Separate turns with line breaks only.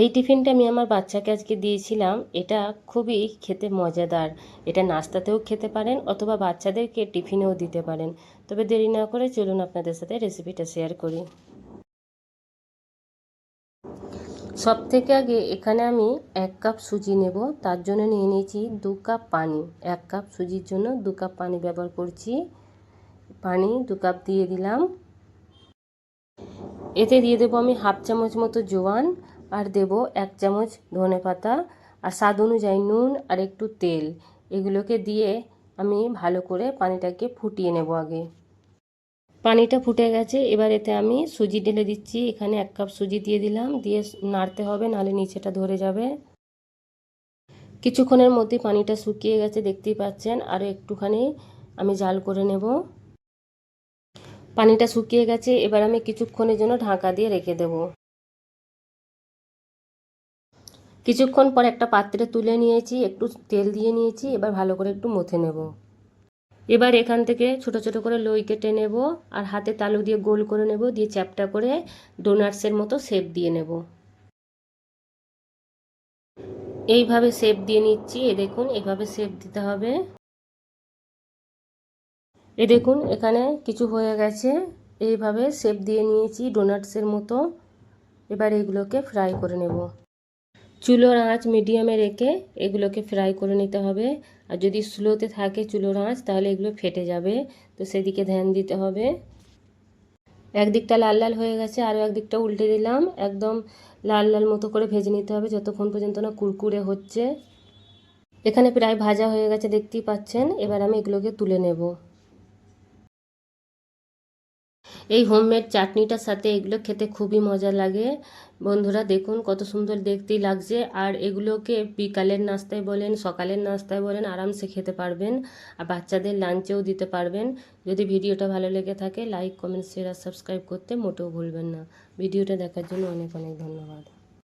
এই টিফিনটা আমি আমার বাচ্চাকে আজকে দিয়েছিলাম। এটা খুবই খেতে মজাদার। এটা নাস্তাতেও খেতে পারেন অথবা বাচ্চাদেরকে টিফিনেও দিতে পারেন। তবে দেরি না করে চলুন আপনাদের সাথে রেসিপিটা শেয়ার করি। সব থেকে আগে এখানে আমি এক কাপ সুজি নেব। তার জন্য নিয়ে নিয়েছি দু কাপ পানি। এক কাপ সুজির জন্য দু কাপ পানি ব্যবহার করছি। পানি দু কাপ দিয়ে দিলাম। এতে দিয়ে দেবো আমি হাফ চামচ মতো জোয়ান। আর দেব এক চামচ ধনে পাতা আর স্বাদ অনুযায়ী নুন আর একটু তেল। এগুলোকে দিয়ে আমি ভালো করে পানিটাকে ফুটিয়ে নেব আগে। পানিটা ফুটে গেছে, এবার এতে আমি সুজি ঢেলে দিচ্ছি। এখানে এক কাপ সুজি দিয়ে দিলাম, দিয়ে নাড়তে হবে, নাহলে নিচেটা ধরে যাবে। কিছুক্ষণের মধ্যে পানিটা শুকিয়ে গেছে, দেখতেই পাচ্ছেন। আরও একটুখানি আমি জাল করে নেব। পানিটা শুকিয়ে গেছে, এবার আমি কিছুক্ষণের জন্য ঢাকা দিয়ে রেখে দেব। কিছুক্ষণ পর একটা পাত্রে তুলে নিয়েছি, একটু তেল দিয়ে নিয়েছি, এবার ভালো করে একটু মথে নেব। এবার এখান থেকে ছোট ছোট করে লই কেটে নেব আর হাতে তালু দিয়ে গোল করে নেব, দিয়ে চ্যাপটা করে ডোনাটসের মতো শেপ দিয়ে নেব। এইভাবে শেপ দিয়ে নিচ্ছি, এ দেখুন এইভাবে শেপ দিতে হবে। এ দেখুন, এখানে কিছু হয়ে গেছে, এইভাবে শেপ দিয়ে নিয়েছি ডোনাটসের মতো। এবার এগুলোকে ফ্রাই করে নেব। চুলোর আঁচ মিডিয়ামে রেখে এগুলোকে ফ্রাই করে নিতে হবে। আর যদি স্লোতে থাকে চুলোর আঁচ, তাহলে এগুলো ফেটে যাবে। তো সেদিকে ধ্যান দিতে হবে। একদিকটা লাল লাল হয়ে গেছে, আরও একদিকটা উল্টে দিলাম। একদম লাল লাল মতো করে ভেজে নিতে হবে, যতক্ষণ পর্যন্ত না কুরকুরে হচ্ছে। এখানে প্রায় ভাজা হয়ে গেছে, দেখতেই পাচ্ছেন। এবার আমি এগুলোকে তুলে নেব। এই হোমমেড চাটনিটার সাথে এগুলো খেতে খুবই মজা লাগে। বন্ধুরা দেখুন কত সুন্দর দেখতেই লাগছে। আর এগুলোকে বিকালের নাস্তায় বলেন, সকালের নাস্তায় বলেন, আরামসে খেতে পারবেন। আর বাচ্চাদের লাঞ্চেও দিতে পারবেন। যদি ভিডিওটা ভালো লেগে থাকে লাইক কমেন্ট শেয়ার আর সাবস্ক্রাইব করতে মোটেও ভুলবেন না। ভিডিওটা দেখার জন্য অনেক অনেক ধন্যবাদ।